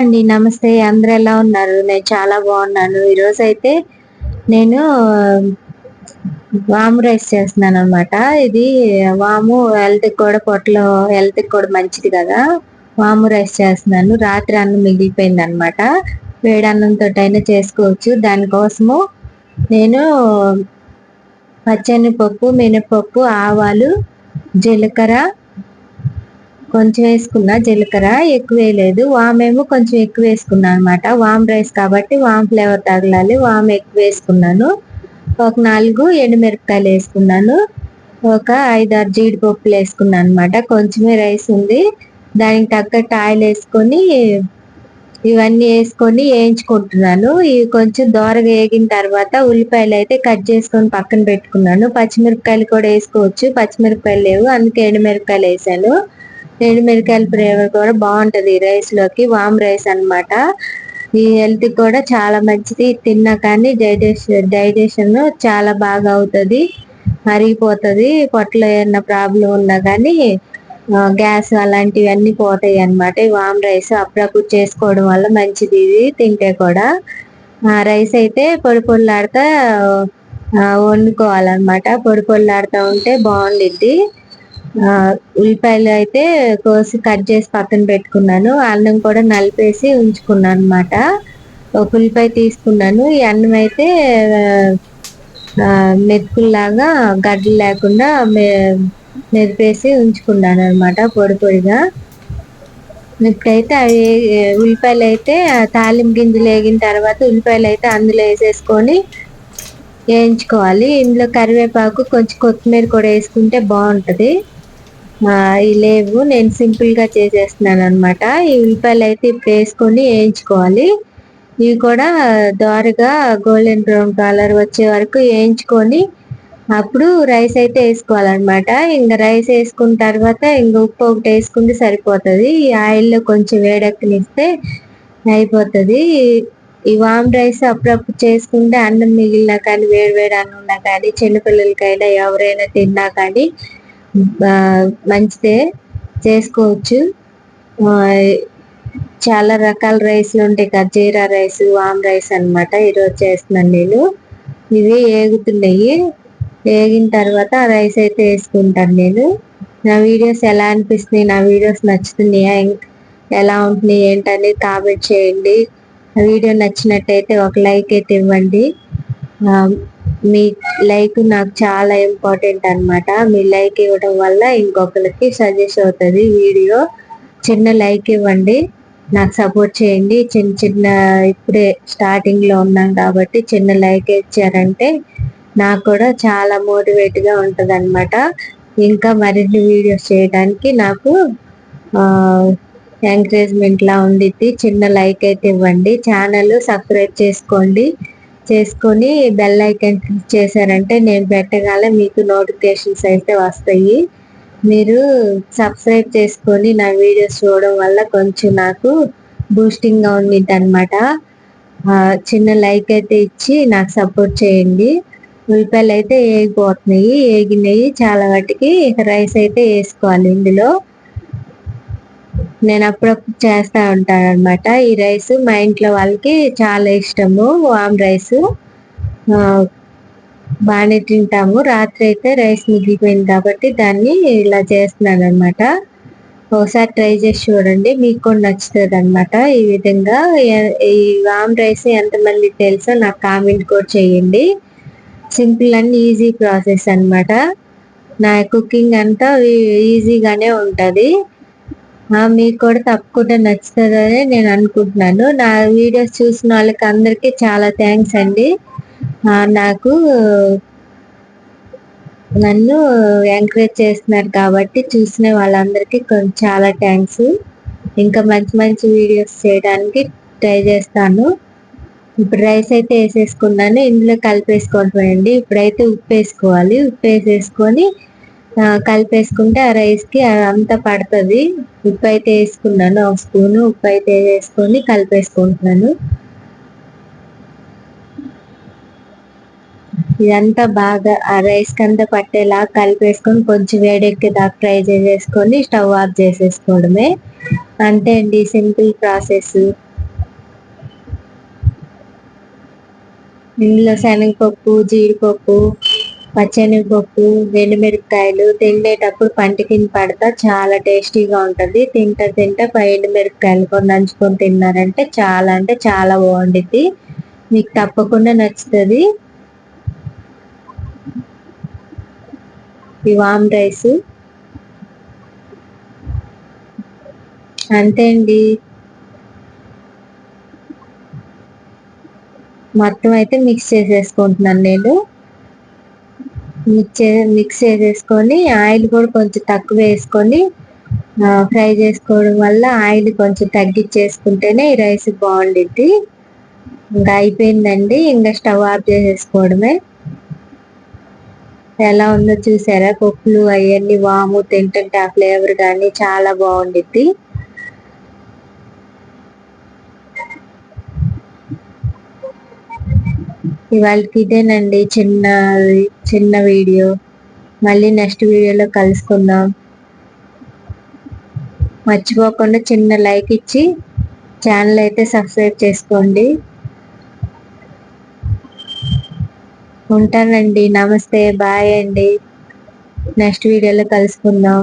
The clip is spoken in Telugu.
అండి నమస్తే. అందరు ఎలా ఉన్నారు? నేను చాలా బాగున్నాను. ఈరోజు అయితే నేను వాము రైస్ చేస్తున్నాను అనమాట ఇది వాము హెల్త్ కూడా పొట్టలో హెల్త్ కూడా మంచిది కదా. వాము రైస్ చేస్తున్నాను. రాత్రి అన్నం మిగిలిపోయింది అనమాట వేడన్నంతో అయినా చేసుకోవచ్చు. దానికోసము నేను పప్పు మినపప్పు ఆవాలు జీలకర్ర కొంచెం వేసుకున్నా జీలకర్ర ఎక్కువ వేయలేదు. వామేమో కొంచెం ఎక్కువ వేసుకున్నాను అనమాట వామ్ రైస్ కాబట్టి వామ్ ఫ్లేవర్ తగలాలి. వామ్ ఎక్కువ వేసుకున్నాను. ఒక నాలుగు ఎండుమిరపకాయలు వేసుకున్నాను. ఒక ఐదారు జీడిపప్పులు వేసుకున్నాను అనమాట కొంచెమే రైస్ ఉంది. దానికి తగ్గట్టు ఆయిల్ వేసుకొని ఇవన్నీ వేసుకొని వేయించుకుంటున్నాను. ఇవి కొంచెం దోరగా వేగిన తర్వాత ఉల్లిపాయలు అయితే కట్ చేసుకొని పక్కన పెట్టుకున్నాను. పచ్చిమిరపకాయలు కూడా వేసుకోవచ్చు. పచ్చిమిరపకాయలు లేవు. అందుకే ఎండుమిరపకాయలు వేసాను. ఎండుమిరకాయల ఫ్లేవర్ కూడా బాగుంటది ఈ రైస్లోకి వామ్ రైస్ అనమాట ఈ హెల్త్ కూడా చాలా మంచిది. తిన్నా కానీ డైజెషన్ డైజెషన్ చాలా బాగా అవుతుంది మరిగిపోతుంది. పొట్టలో ఏమన్నా ప్రాబ్లం ఉన్నా కానీ గ్యాస్ అలాంటివి అన్ని పోతాయి అనమాట వామ్ రైస్ అప్పుడప్పుడు చేసుకోవడం వల్ల మంచిది. ఇది తింటే కూడా రైస్ అయితే పొడి పొడిలాడుతా వండుకోవాలన్నమాట. పొడి పొడిలాడుతూ ఉంటే బాగుండిద్ది. ఉల్లిపాయలు అయితే కోసి కట్ చేసి పక్కన పెట్టుకున్నాను. అన్నం కూడా నలిపేసి ఉంచుకున్నాను అనమాట ఒక ఉల్లిపాయ తీసుకున్నాను. ఈ అన్నం అయితే మెతుకుల్లాగా గడ్డలు లేకుండా మెరిపేసి ఉంచుకున్నాను అనమాట పొడి పొడిగా. ఇప్పుడైతే అవి ఉల్లిపాయలు అయితే తాలింపు గింజలు వేగిన తర్వాత ఉల్లిపాయలు అయితే అందులో వేసేసుకొని వేయించుకోవాలి. ఇందులో కరివేపాకు కొంచెం కొత్తిమీర కూడా వేసుకుంటే బాగుంటుంది. లేవు. నేను సింపుల్గా చేసేస్తున్నాను అనమాట ఈ ఉల్లిపాయలు అయితే ఇప్పుడు వేసుకొని వేయించుకోవాలి. ఇవి కూడా దోరగా గోల్డెన్ బ్రౌన్ కలర్ వచ్చే వరకు వేయించుకొని అప్పుడు రైస్ అయితే వేసుకోవాలన్నమాట. ఇంకా రైస్ వేసుకున్న తర్వాత ఇంకా ఉప్పు ఒకటి వేసుకుంటే సరిపోతుంది. ఈ ఆయిల్లో కొంచెం వేడెక్కనిస్తే అయిపోతుంది. ఈ వామ్ రైస్ అప్పుడప్పుడు చేసుకుంటే అన్నం మిగిలినా కానీ వేడి వేడి అన్నం ఉన్నా కానీ చిన్నపిల్లలకైనా ఎవరైనా తిన్నా కానీ మంచిదే చేసుకోవచ్చు. చాలా రకాల రైస్లు ఉంటాయి కదా జీరా రైస్ వామ్ రైస్ అనమాట ఈరోజు చేస్తున్నాను నేను. ఇవి ఏగుతున్నాయి. వేగిన తర్వాత ఆ రైస్ అయితే వేసుకుంటాను నేను. నా వీడియోస్ ఎలా అనిపిస్తున్నాయి నా వీడియోస్ నచ్చుతున్నాయా ఎలా ఉంటున్నాయి ఏంటనేది కామెంట్ చేయండి. వీడియో నచ్చినట్టయితే ఒక లైక్ అయితే ఇవ్వండి. మీ లైక్ నాకు చాలా ఇంపార్టెంట్ అనమాట మీ లైక్ ఇవ్వడం వల్ల ఇంకొకరికి సజెస్ట్ అవుతుంది వీడియో. చిన్న లైక్ ఇవ్వండి. నాకు సపోర్ట్ చేయండి. చిన్న చిన్న ఇప్పుడే స్టార్టింగ్లో ఉన్నాం కాబట్టి చిన్న లైక్ ఇచ్చారంటే నాకు కూడా చాలా మోటివేట్గా ఉంటుంది అనమాట ఇంకా మరిన్ని వీడియోస్ చేయడానికి నాకు ఎంకరేజ్మెంట్ లా ఉండిద్ది. చిన్న లైక్ అయితే ఇవ్వండి. ఛానల్ సబ్స్క్రైబ్ చేసుకోండి. చేసుకొని బెల్ ఐకన్ క్లిక్ చేశారంటే నేను పెట్టగానే మీకు నోటిఫికేషన్స్ అయితే వస్తాయి. మీరు సబ్స్క్రైబ్ చేసుకొని నా వీడియోస్ చూడడం వల్ల కొంచెం నాకు బూస్టింగ్గా ఉండింది అనమాట చిన్న లైక్ అయితే ఇచ్చి నాకు సపోర్ట్ చేయండి. ఉల్లిపాయలు అయితే ఏగిపోతున్నాయి. ఏగినాయి. చాలా వాటికి రైస్ అయితే వేసుకోవాలి ఇందులో. నేను అప్పుడప్పుడు చేస్తూ ఉంటాను అనమాట ఈ రైస్ మా ఇంట్లో వాళ్ళకి చాలా ఇష్టము వామ్ రైస్. బాగానే తింటాము. రాత్రి అయితే రైస్ మిగిలిపోయింది కాబట్టి దాన్ని ఇలా చేస్తున్నాను అనమాట ఒకసారి ట్రై చేసి చూడండి. మీకు కూడా నచ్చుతుంది అనమాట ఈ విధంగా ఈ వామ్ రైస్ ఎంతమంది తెలుసో నాకు కామెంట్ కూడా చేయండి. సింపుల్ అండ్ ఈజీ ప్రాసెస్ అనమాట నా కుకింగ్ అంతా ఈజీగానే ఉంటుంది. మీకు కూడా తప్పకుండా నచ్చుతుందని నేను అనుకుంటున్నాను. నా వీడియోస్ చూసిన వాళ్ళకి అందరికీ చాలా థ్యాంక్స్ అండి. నాకు నన్ను ఎంకరేజ్ చేస్తున్నారు కాబట్టి చూసిన వాళ్ళందరికీ కొంచెం చాలా థ్యాంక్స్. ఇంకా మంచి మంచి వీడియోస్ చేయడానికి ట్రై చేస్తాను. ఇప్పుడు రైస్ అయితే వేసేసుకున్నాను. ఇందులో కలిపేసుకోవడం ఇప్పుడైతే ఉప్పు వేసుకోవాలి ఉప్పు వేసేసుకొని కలిపేసుకుంటే ఆ రైస్కి అంతా పడుతుంది. ఉప్పు అయితే వేసుకున్నాను ఒక స్పూన్ ఉప్పు అయితే వేసుకొని కలిపేసుకుంటున్నాను. ఇదంతా బాగా ఆ రైస్ కంతా పట్టేలా కలిపేసుకొని కొంచెం వేడెక్కేదాకా ఫ్రై చేసేసుకొని స్టవ్ ఆఫ్ చేసేసుకోవడమే. అంతే అండి సింపుల్ ప్రాసెస్. ఇందులో శనగపప్పు జీడిపప్పు పచ్చెనగపప్పు ఎండుమిరపకాయలు తినేటప్పుడు పంటి కింద పడతా చాలా టేస్టీగా ఉంటుంది. తింటా తింటా ఎండుమిరపకాయలు కొన్ని నంచుకొని తిన్నారంటే చాలా అంటే చాలా బాగుండిద్ది. మీకు తప్పకుండా నచ్చుతుంది. ఈ వామ్ రైస్. అంతే అండి. మొత్తం అయితే మిక్స్ చేసేసుకుంటున్నాను నేను. మిక్స్ మిక్స్ చేసేసుకొని ఆయిల్ కూడా కొంచెం తక్కువ వేసుకొని ఫ్రై చేసుకోవడం వల్ల ఆయిల్ కొంచెం తగ్గించేసుకుంటేనే ఈ రైస్ బాగుండిద్ది. ఇంకా అయిపోయిందండి. ఇంకా స్టవ్ ఆఫ్ చేసేసుకోవడమే. ఎలా ఉందో చూసారా? పప్పులు అవన్నీ వాము తింటుంటే ఆ ఫ్లేవర్ కానీ చాలా బాగుండిద్ది. ఇవాళకి ఇదేనండి చిన్న చిన్న వీడియో. మళ్ళీ నెక్స్ట్ వీడియోలో కలుసుకుందాం. మర్చిపోకుండా చిన్న లైక్ ఇచ్చి ఛానల్ అయితే సబ్స్క్రైబ్ చేసుకోండి. ఉంటానండి. నమస్తే. బాయ్ అండి. నెక్స్ట్ వీడియోలో కలుసుకుందాం.